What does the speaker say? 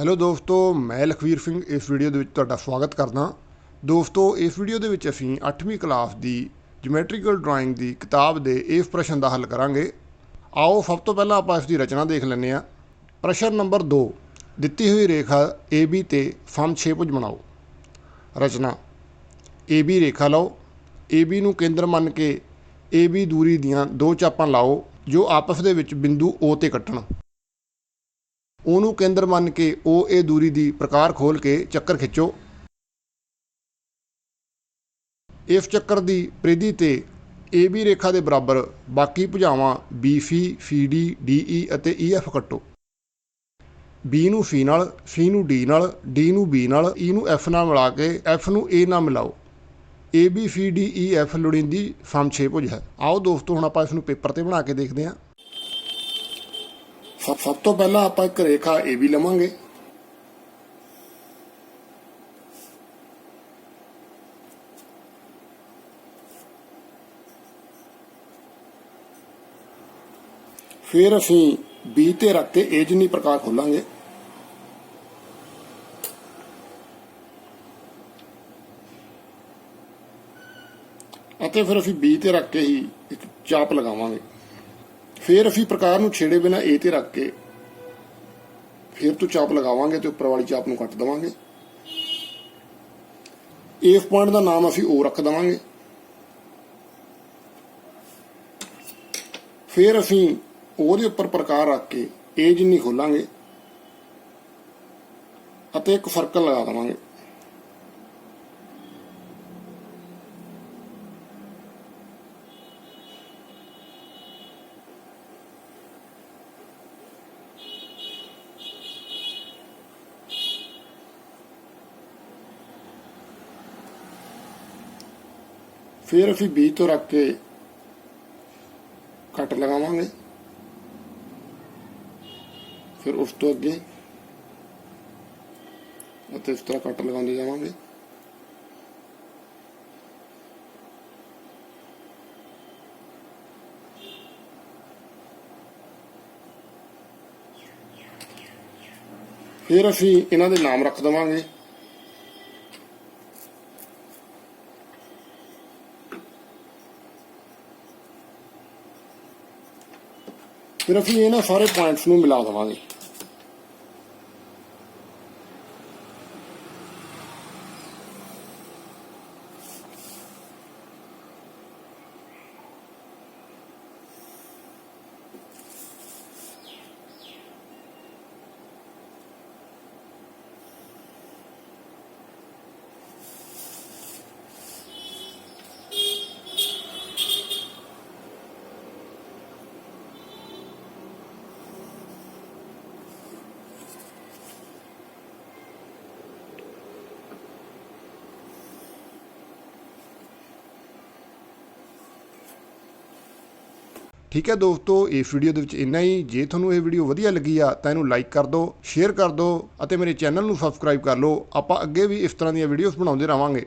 Hello ਦੋਸਤੋ, ਮੈਂ ਲਖਵੀਰ ਸਿੰਘ, ਇਸ ਵੀਡੀਓ ਦੇ ਵਿੱਚ ਤੁਹਾਡਾ ਸਵਾਗਤ ਕਰਦਾ। ਦੋਸਤੋ, ਇਸ ਵੀਡੀਓ ਦੇ ਵਿੱਚ ਅਸੀਂ 8ਵੀਂ ਕਲਾਸ ਦੀ ਜਿਓਮੈਟ੍ਰੀਕਲ ਡਰਾਇੰਗ ਦੀ ਕਿਤਾਬ ਦੇ ਇਸ ਪ੍ਰਸ਼ਨ ਦਾ ਹੱਲ ਕਰਾਂਗੇ। ਆਓ, ਸਭ ਤੋਂ ਪਹਿਲਾਂ ਆਪਾਂ ਇਸ ਦੀ ਰਚਨਾ ਦੇਖ ਲੈਂਦੇ ਹਾਂ। ਪ੍ਰਸ਼ਨ ਨੰਬਰ 2 ਦਿੱਤੀ ਹੋਈ ਰੇਖਾ AB ਤੇ ਸਮ 6 ਭੁਜ ਬਣਾਓ। ਰਚਨਾ AB ਰੇਖਾ ਲਓ। AB ਨੂੰ ਕੇਂਦਰ ਮੰਨ ਕੇ AB ਦੂਰੀ ਦੀਆਂ ਦੋ ਚਾਪਾਂ ਲਾਓ, ਜੋ ਆਪਸ ਦੇ ਵਿੱਚ ਬਿੰਦੂ O ਤੇ ਕੱਟਣ। ਉਹਨੂੰ ਕੇਂਦਰ ਮੰਨ ਕੇ ਉਹ ਇਹ ਦੂਰੀ ਦੀ ਪ੍ਰਕਾਰ ਖੋਲ ਕੇ ਚੱਕਰ ਖਿੱਚੋ। ਇਸ ਚੱਕਰ ਦੀ ਪਰਿਧੀ ਤੇ AB ਰੇਖਾ ਦੇ ਬਰਾਬਰ ਬਾਕੀ ਭੁਜਾਵਾਂ BC, CD, DE ਅਤੇ EF ਕੱਟੋ। B ਨੂੰ C ਨਾਲ C ਨੂੰ D ਨਾਲ D ਨੂੰ B ਨਾਲ E ਨੂੰ F ਨਾਲ ਮਿਲਾ ਕੇ F ਨੂੰ A ਨਾਲ ਮਿਲਾਓ। A B C D E F ਲੋੜੀਂਦੀ ਸਮ 6 ਭੁਜ ਹੈ। ਆਓ ਦੋਸਤੋ ਹੁਣ ਆਪਾਂ ਇਸ ਨੂੰ ਪੇਪਰ ਤੇ ਬਣਾ ਕੇ ਦੇਖਦੇ ਹਾਂ। ਸਭ ਤੋਂ ਪਹਿਲਾਂ ਆਪਾਂ ਇੱਕ ਰੇਖਾ AB ਲਵਾਂਗੇ। ਫਿਰ ਅਸੀਂ B ਤੇ ਰੱਖ ਕੇ ਇਹ ਜਿੰਨੀ ਪ੍ਰਕਾਰ ਖੋਲਾਂਗੇ। ਅਤੇ ਫਿਰ ਅਸੀਂ B ਤੇ ਰੱਖ ਕੇ ਹੀ ਇੱਕ ਚਾਪ ਲਗਾਵਾਂਗੇ। ਫਿਰ ਅਸੀਂ ਪ੍ਰਕਾਰ ਨੂੰ ਛੇੜੇ ਬਿਨਾ A ਤੇ ਰੱਖ ਕੇ ਫਿਰ ਤੋਂ ਚਾਪ ਲਗਾਵਾਂਗੇ ਤੇ ਉੱਪਰ ਵਾਲੀ ਚਾਪ ਨੂੰ ਕੱਟ ਦਵਾਂਗੇ। ਇਸ ਪੁਆਇੰਟ ਦਾ ਨਾਮ ਅਸੀਂ O ਰੱਖ ਦਵਾਂਗੇ। ਫਿਰ ਅਸੀਂ ਉਹਦੇ ਉੱਪਰ ਪ੍ਰਕਾਰ ਰੱਖ ਕੇ A ਜਿੰਨੀ ਖੋਲਾਂਗੇ ਅਤੇ ਇੱਕ ਸਰਕਲ ਲਗਾ ਦਵਾਂਗੇ। ਫਿਰ ਅਸੀਂ B ਤੋਂ ਰੱਖ ਕੇ ਕੱਟ ਲਗਾਵਾਂਗੇ। ਫਿਰ ਉਸ ਤੋਂ ਅੱਗੇ ਅਤੇ ਇਸ ਤਰ੍ਹਾਂ ਕੱਟ ਲਗਾਉਂਦੇ ਜਾਵਾਂਗੇ। ਫਿਰ ਅਸੀਂ ਇਹਨਾਂ ਦੇ ਨਾਮ ਰੱਖ ਦਵਾਂਗੇ। ਫਿਰ ਅਸੀਂ ਇਹਨਾਂ ਸਾਰੇ ਪੁਆਇੰਟਸ ਨੂੰ ਮਿਲਾ ਦਵਾਂਗੇ। ਠੀਕ ਹੈ ਦੋਸਤੋ, ਇਸ ਵੀਡੀਓ ਦੇ ਵਿੱਚ ਇੰਨਾ ਹੀ। ਜੇ ਤੁਹਾਨੂੰ ਇਹ ਵੀਡੀਓ ਵਧੀਆ ਲੱਗੀ ਆ, ਤਾਂ ਇਹਨੂੰ ਲਾਈਕ ਕਰ ਦਿਓ ਸ਼ੇਅਰ ਕਰ ਦਿਓ ਅਤੇ ਮੇਰੇ ਚੈਨਲ ਨੂੰ ਸਬਸਕ੍ਰਾਈਬ ਕਰ ਲਓ। ਆਪਾਂ ਅੱਗੇ ਵੀ ਇਸ ਤਰ੍ਹਾਂ ਦੀਆਂ ਵੀਡੀਓਜ਼ ਬਣਾਉਂਦੇ ਰਹਾਂਗੇ।